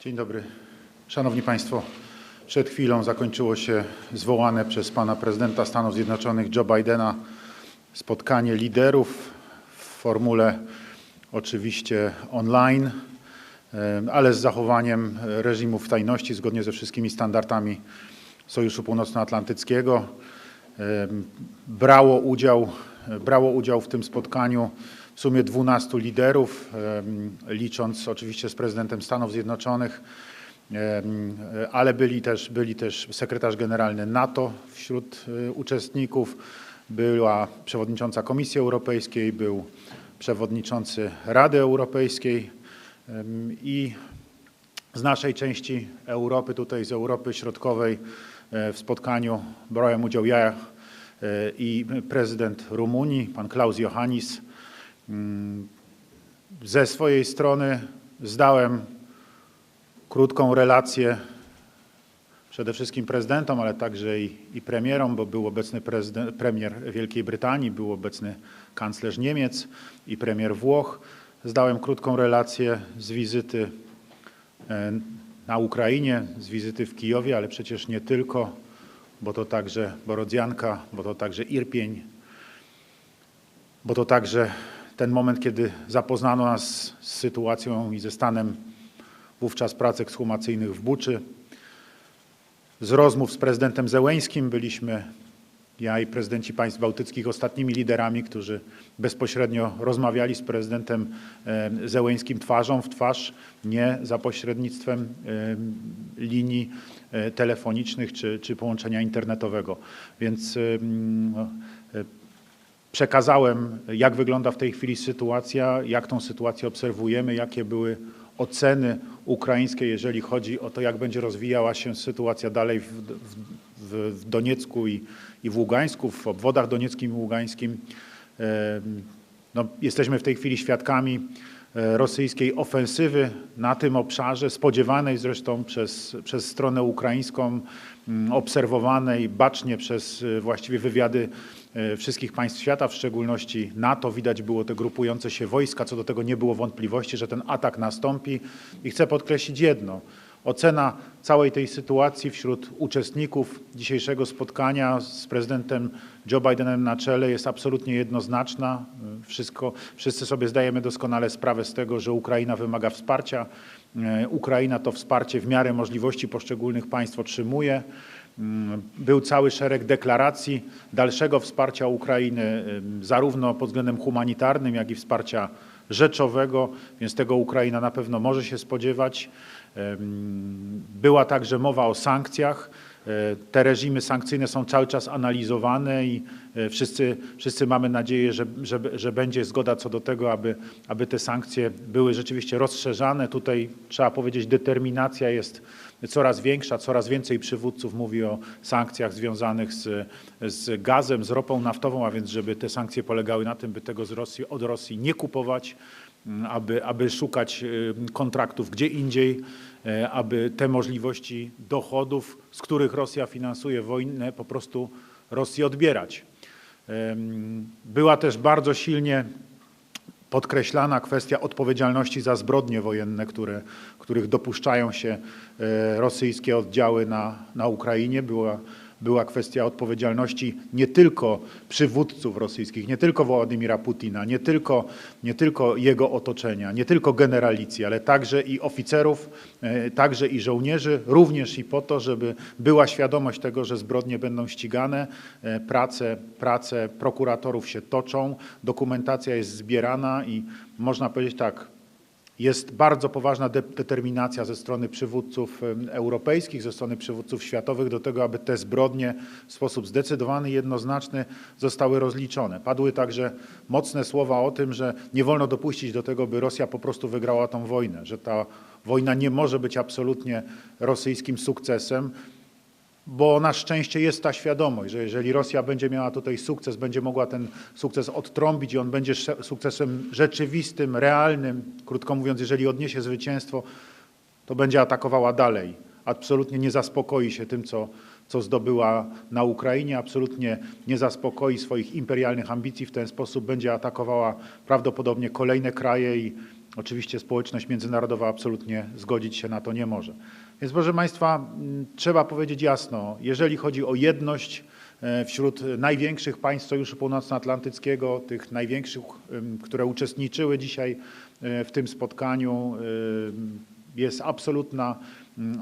Dzień dobry. Szanowni Państwo, przed chwilą zakończyło się zwołane przez pana prezydenta Stanów Zjednoczonych Joe Bidena spotkanie liderów w formule oczywiście online, ale z zachowaniem reżimów tajności zgodnie ze wszystkimi standardami Sojuszu Północnoatlantyckiego. Brało udział, brało udział w tym spotkaniu w sumie 12 liderów, licząc oczywiście z prezydentem Stanów Zjednoczonych, ale byli też, byli też sekretarz generalny NATO wśród y, uczestników, była przewodnicząca Komisji Europejskiej, był przewodniczący Rady Europejskiej i z naszej części Europy, tutaj z Europy Środkowej e, w spotkaniu brałem udział ja e, i prezydent Rumunii, pan Klaus Johannis. Mm, Ze swojej strony zdałem krótką relację przede wszystkim prezydentom, ale także i, i premierom, bo był obecny premier Wielkiej Brytanii, był obecny kanclerz Niemiec i premier Włoch. Zdałem krótką relację z wizyty e, na Ukrainie, z wizyty w Kijowie, ale przecież nie tylko, bo to także Borodzianka, bo to także Irpień, bo to także ten moment, kiedy zapoznano nas z sytuacją i ze stanem wówczas prac ekshumacyjnych w Buczy. Z rozmów z prezydentem Zełeńskim byliśmy, ja i prezydenci państw bałtyckich, ostatnimi liderami, którzy bezpośrednio rozmawiali z prezydentem e, Zełeńskim twarzą w twarz, nie za pośrednictwem e, linii e, telefonicznych czy, czy połączenia internetowego. Więc e, Przekazałem, jak wygląda w tej chwili sytuacja, jak tą sytuację obserwujemy, jakie były oceny ukraińskie, jeżeli chodzi o to, jak będzie rozwijała się sytuacja dalej w, w, w Doniecku i, i w Ługańsku, w obwodach donieckim i ługańskim. No, jesteśmy w tej chwili świadkami e, rosyjskiej ofensywy na tym obszarze, spodziewanej zresztą przez, przez stronę ukraińską, obserwowanej bacznie przez e, właściwie wywiady wszystkich państw świata, w szczególności NATO. Widać było te grupujące się wojska, co do tego nie było wątpliwości, że ten atak nastąpi. I chcę podkreślić jedno. Ocena całej tej sytuacji wśród uczestników dzisiejszego spotkania z prezydentem Joe Bidenem na czele jest absolutnie jednoznaczna. Wszystko, wszyscy sobie zdajemy doskonale sprawę z tego, że Ukraina wymaga wsparcia. E, Ukraina to wsparcie w miarę możliwości poszczególnych państw otrzymuje. Mm, Był cały szereg deklaracji dalszego wsparcia Ukrainy, zarówno pod względem humanitarnym, jak i wsparcia rzeczowego, więc tego Ukraina na pewno może się spodziewać. Była także mowa o sankcjach. E, Te reżimy sankcyjne są cały czas analizowane i e, wszyscy, wszyscy mamy nadzieję, że, że, że będzie zgoda co do tego, aby, aby te sankcje były rzeczywiście rozszerzane. Tutaj trzeba powiedzieć, determinacja jest coraz większa, coraz więcej przywódców mówi o sankcjach związanych z, z gazem, z ropą naftową, a więc żeby te sankcje polegały na tym, by tego z Rosji, od Rosji nie kupować, aby, aby szukać y, kontraktów gdzie indziej, e, aby te możliwości dochodów, z których Rosja finansuje wojnę, po prostu Rosji odbierać. Była też bardzo silnie podkreślana kwestia odpowiedzialności za zbrodnie wojenne, które, których dopuszczają się e, rosyjskie oddziały na, na Ukrainie. Była, była kwestia odpowiedzialności nie tylko przywódców rosyjskich, nie tylko Władimira Putina, nie tylko, nie tylko jego otoczenia, nie tylko generalicji, ale także i oficerów, e, także i żołnierzy, również i po to, żeby była świadomość tego, że zbrodnie będą ścigane, e, prace, prace prokuratorów się toczą, dokumentacja jest zbierana i można powiedzieć tak, jest bardzo poważna de- determinacja ze strony przywódców europejskich, ze strony przywódców światowych do tego, aby te zbrodnie w sposób zdecydowany jednoznaczny zostały rozliczone. Padły także mocne słowa o tym, że nie wolno dopuścić do tego, by Rosja po prostu wygrała tą wojnę, że ta wojna nie może być absolutnie rosyjskim sukcesem, bo na szczęście jest ta świadomość, że jeżeli Rosja będzie miała tutaj sukces, będzie mogła ten sukces odtrąbić i on będzie sukcesem rzeczywistym, realnym, krótko mówiąc, jeżeli odniesie zwycięstwo, to będzie atakowała dalej. Absolutnie nie zaspokoi się tym, co, co zdobyła na Ukrainie, absolutnie nie zaspokoi swoich imperialnych ambicji w ten sposób, będzie atakowała prawdopodobnie kolejne kraje i, oczywiście społeczność międzynarodowa absolutnie zgodzić się na to nie może. Więc proszę Państwa, trzeba powiedzieć jasno, jeżeli chodzi o jedność e, wśród największych państw Sojuszu Północnoatlantyckiego, tych największych, które uczestniczyły dzisiaj e, w tym spotkaniu, em, jest absolutna,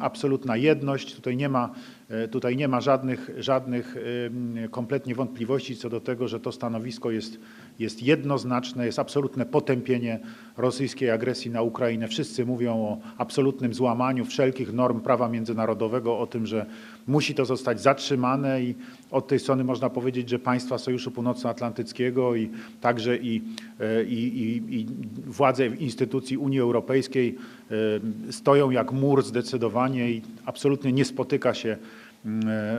absolutna jedność. Tutaj nie ma, e, tutaj nie ma żadnych, żadnych kompletnie wątpliwości co do tego, że to stanowisko jest, jest jednoznaczne, jest absolutne potępienie rosyjskiej agresji na Ukrainę. Wszyscy mówią o absolutnym złamaniu wszelkich norm prawa międzynarodowego, o tym, że musi to zostać zatrzymane i od tej strony można powiedzieć, że państwa Sojuszu Północnoatlantyckiego i także i, e, i, i, i władze instytucji Unii Europejskiej e, stoją jak mur zdecydowanie i absolutnie nie spotyka się e,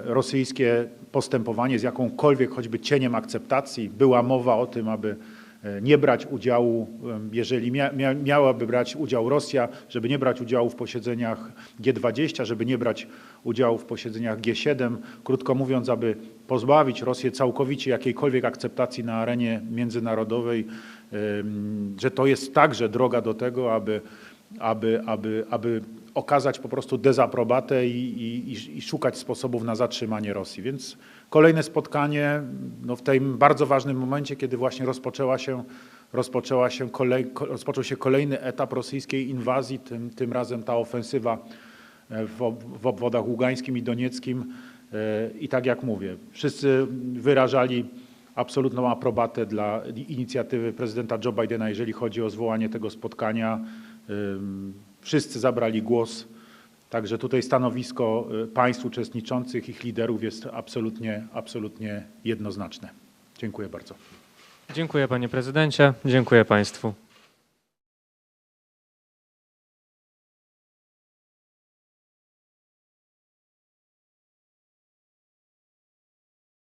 rosyjskie postępowanie z jakąkolwiek choćby cieniem akceptacji. Była mowa o tym, aby e, nie brać udziału, em, jeżeli mia, mia, miałaby brać udział Rosja, żeby nie brać udziału w posiedzeniach G20, żeby nie brać udziału w posiedzeniach G7, krótko mówiąc, aby pozbawić Rosję całkowicie jakiejkolwiek akceptacji na arenie międzynarodowej, że to jest także droga do tego, aby, aby, aby, aby okazać po prostu dezaprobatę i, i, i- szukać sposobów na zatrzymanie Rosji. Więc kolejne spotkanie no w tym bardzo ważnym momencie, kiedy właśnie rozpoczęła się, rozpoczęła się kolej, ko- rozpoczął się kolejny etap rosyjskiej inwazji, tym, tym razem ta ofensywa e, w, w obwodach ługańskim i donieckim. E, I tak jak mówię, wszyscy wyrażali absolutną aprobatę dla inicjatywy prezydenta Joe Bidena, jeżeli chodzi o zwołanie tego spotkania. Wszyscy zabrali głos. Także tutaj stanowisko y, państw uczestniczących, ich liderów jest absolutnie, absolutnie jednoznaczne. Dziękuję bardzo. Dziękuję panie prezydencie, dziękuję państwu.